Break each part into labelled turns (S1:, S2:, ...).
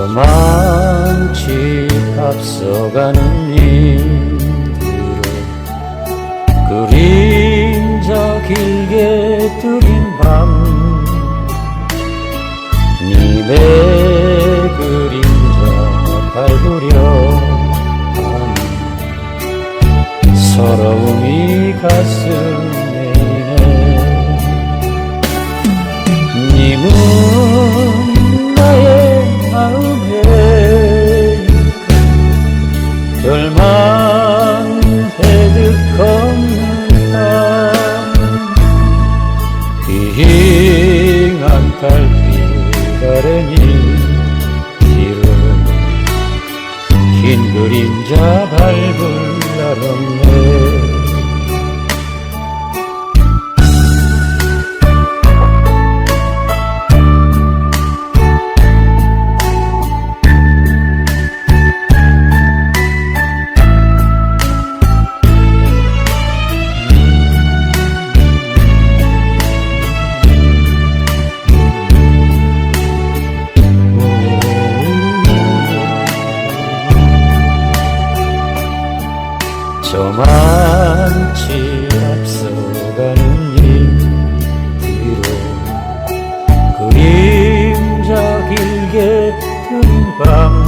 S1: 저만치 앞서가는 일으로 그림자 길게 들인 밤 님의 그림자 밟으려 서러움이 가슴 걷는 밤 빙한 달빛 아래니 길은 긴 그림자 밟을 날없 저만치 앞서가는 일 뒤로 그림자 길게 들인 밤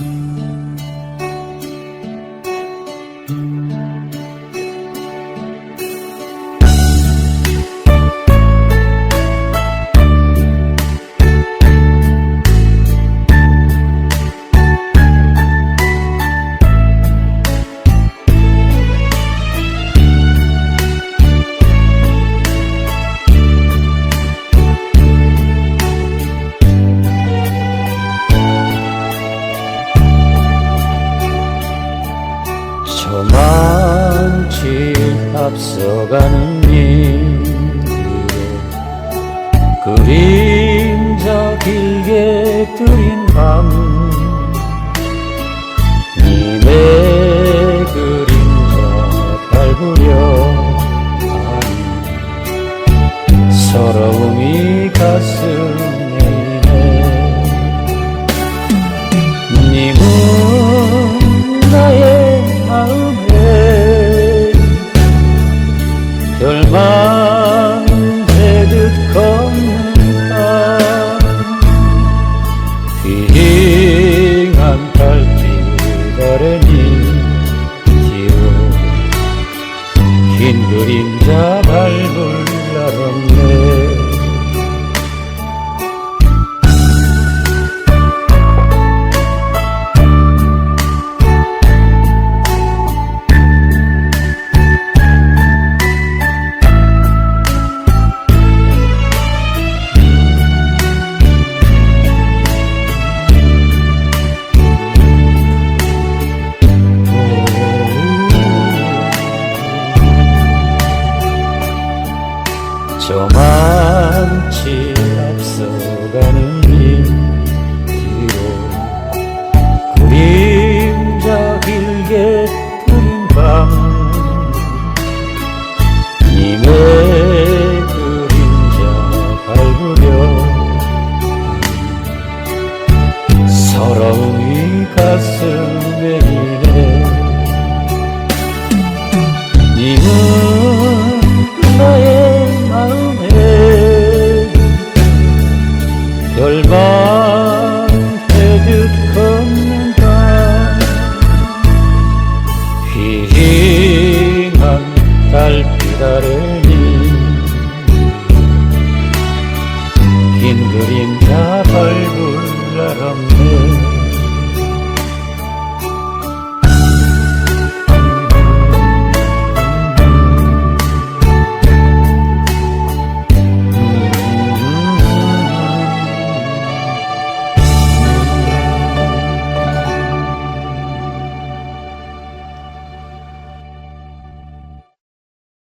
S1: 그 앞서가는 일 뒤로 그림자 길게 들인 밤 님의 그림자 밟으려 서러움이 가슴에 이네 님은 করে